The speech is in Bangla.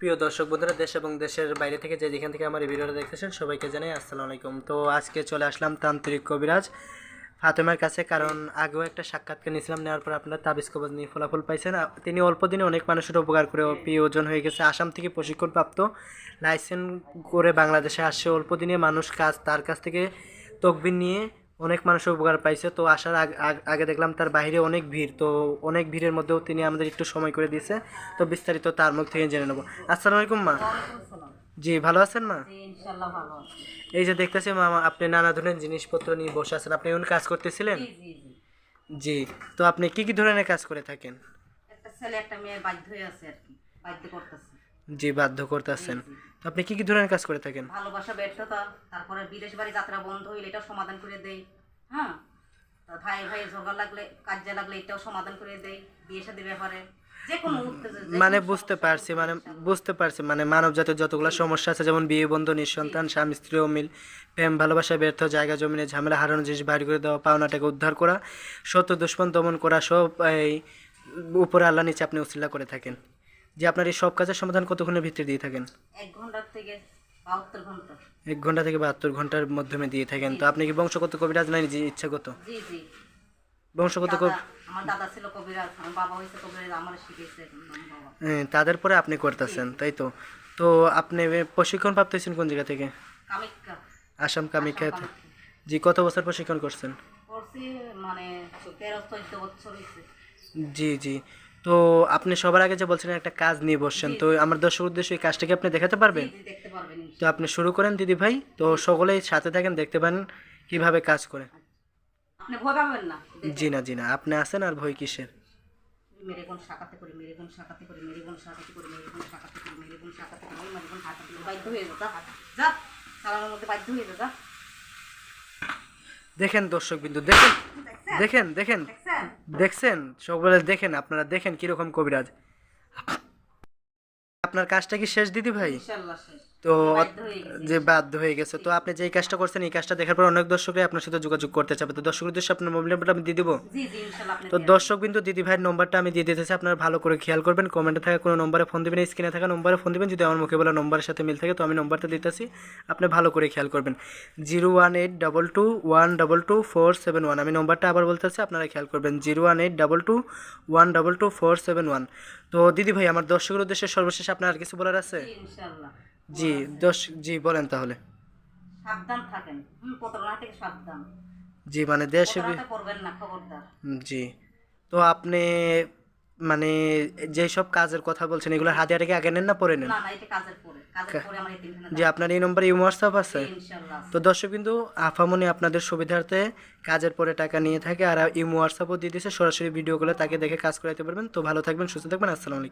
প্রিয় দর্শক বন্ধুরা, দেশ এবং দেশের বাইরে থেকে যে যেখান থেকে আমার এই ভিডিওটা দেখতেছেন, সবাইকে জানাই আসসালামু আলাইকুম তো আজকে চলে আসলাম তান্ত্রিক কবিরাজ ফাতেমার কাছে, কারণ আগেও একটা সাক্ষাৎকার নিয়েছিলাম, নেওয়ার পর আপনারা তাবিজ কবজ নিয়ে ফলাফল পাইছেন। তিনি অল্প দিনে অনেক মানুষের উপকার করে প্রিয়জন হয়ে গেছে। আসাম থেকে প্রশিক্ষণপ্রাপ্ত লাইসেন্স করে বাংলাদেশে আসছে অল্প দিনে মানুষ কাজ, তার কাছ থেকে তকবির নিয়ে অনেক মানুষের উপকার পাইছে। তো আসার আগ- দেখলাম তার বাইরে অনেক ভিড়। তো অনেক ভিড়ের মধ্যেও তিনি আমাদের একটু সময় করে দিয়েছে। তো বিস্তারিত তার মুখ থেকে জেনে নেব। আসসালামু আলাইকুম মা। জি ভালো আছেন মা? এই যে দেখতেছি মা আপনি নানা ধরনের জিনিসপত্র নিয়ে বসে আছেন। আপনি এমন কাজ করতেছিলেন? জি তো আপনি কি কি ধরনের কাজ করে থাকেন? একটা ছেলে একটা মেয়ে বাধ্য হয়ে আছে আর কি। বাধ্য করতেছে। জি বাধ্য করতেছেন। আপনি কি কি ধরনের কাজ করে থাকেন? ভালোবাসা ব্যর্থতা তারপরে বিদেশ বাড়ি যাত্রা বন্ধ হইলে এটাও সমাধান করে দেই হ্যাঁ? ভাই ভাই ঝগড়া লাগলে কাজে লাগলে এটাও সমাধান করে দেই বিয়ে শাদীর ব্যাপারে। মানে বুঝতে পারছি মানে বুঝতে পারছি মানে মানব জাতির যতগুলো সমস্যা আছে যেমন বিয়ে বন্ধ নিঃসন্তান স্বামী স্ত্রী অমিল প্রেম ভালোবাসা ব্যর্থ জায়গা জমিনে ঝামেলা হারানো জিনিস বাড়ি করে দেওয়া পাওনাটাকে উদ্ধার করা সত্য দুশ্মন দমন করা সব এই উপরে আল্লাহ নিচে আপনি উচিল্লা করে থাকেন। যে আপনার এই সব কাজের সমাধান কতক্ষণের ভিতরে দিয়ে থাকেন? এক থেকে ঘণ্টা। এক ঘণ্টা থেকে বাহাত্তর ঘণ্টার মাধ্যমে দিয়ে থাকেন। তো আপনি কি বংশগত কবিরাজ নাই যে ইচ্ছাগত? বংশগত হ্যাঁ, তাদের পরে আপনি করতেছেন তাই তো? তো আপনি প্রশিক্ষণ প্রাপ্ত হয়েছেন কোন জায়গা থেকে? আসাম কামিকা জি কত বছর প্রশিক্ষণ করছেন? করছি মানে জি জি। তো আপনি সবার আগে যে বলছিলেন একটা কাজ নিয়ে বসছেন তো আমার দর্শক উদ্দেশ্যে এই কাজটাকে আপনি দেখাতে পারবেন? তো আপনি শুরু করেন দিদি ভাই তো সকলেই সাথে থাকেন দেখতে পান কীভাবে কাজ করে না জি না জি না আপনি আছেন আর ভয় কিসের? মেরে কোন শাখাতে করি মেরে কোন শাখাতে করি মেরে কোন শাখাতে করি মেরে কোন শাখাতে করি মেরে কোন শাখাতে করি মেরে কোন শাখাতে বাধ্য হয়ে যা যা, যা চালানোর মধ্যে বাধ্য হয়ে যা যা। দেখেন দর্শক বিন্দু দেখেন দেখেন। দেখেন দেখছেন? সকলে দেখেন আপনারা দেখেন কীরকম কবিরাজ। আপনার কাজটা কি শেষ দিদি ভাই? শেষ। তো যে বাধ্য হয়ে গেছে। তো আপনি যেই কাজটা করছেন এই কাজটা দেখার পর অনেক দর্শকরাই আপনার সাথে যোগাযোগ করতে চাবে। তো দর্শক উদ্দেশ্যে আপনার মোবাইল নাম্বারটা আমি দিয়ে দেবো। তো দর্শক বিন্দু দিদি ভাইয়ের নম্বরটা আমি দিয়ে দিতেছি। আপনারা ভালো করে খেয়াল করবেন। কমেন্টে থাকা কোনো নম্বরে ফোন দিবেন স্ক্রিনে থাকা নম্বরে ফোন দিবেন। যদি আমার মুখে বলা নম্বরের সাথে মিল থাকে তো আমি নম্বরটা দিতেছি। আপনি ভালো করে খেয়াল করবেন। Zero one eight double two one double two four seven one আমি নম্বরটা আবার বলতেছি আপনারা খেয়াল করবেন। Zero one eight double two one double two four seven one তো দিদি ভাই আমার দর্শকের উদ্দেশ্যে সর্বশেষ আপনার আর কিছু বলার আছে? জি দশ জি বলেন তাহলে। সাবধান থাকেন। প্রতারণা থেকে সাবধান। জি মানে দেশে করবেন না খবরদার। জি। তো আপনি মানে যেই সব কাজের কথা বলছেন এগুলো হাতে হাতে আগে নেন না পরে নেন? না না এটা কাজের পরে। কাজের পরে আমার এই তিনখানা যে আপনার এই নম্বরে ইমো হোয়াটসঅ্যাপ আছে। তো দর্শক কিন্তু আফামনি আপনাদের সুবিধার্থে কাজের পরে টাকা নিয়ে থাকে আর ইমো হোয়াটসঅ্যাপও দিয়ে দিয়েছে। সরাসরি ভিডিওগুলো তাকে দেখে কাজ করাতে পারবেন। তো ভালো থাকবেন সুস্থ থাকবেন আসসালামু আলাইকুম।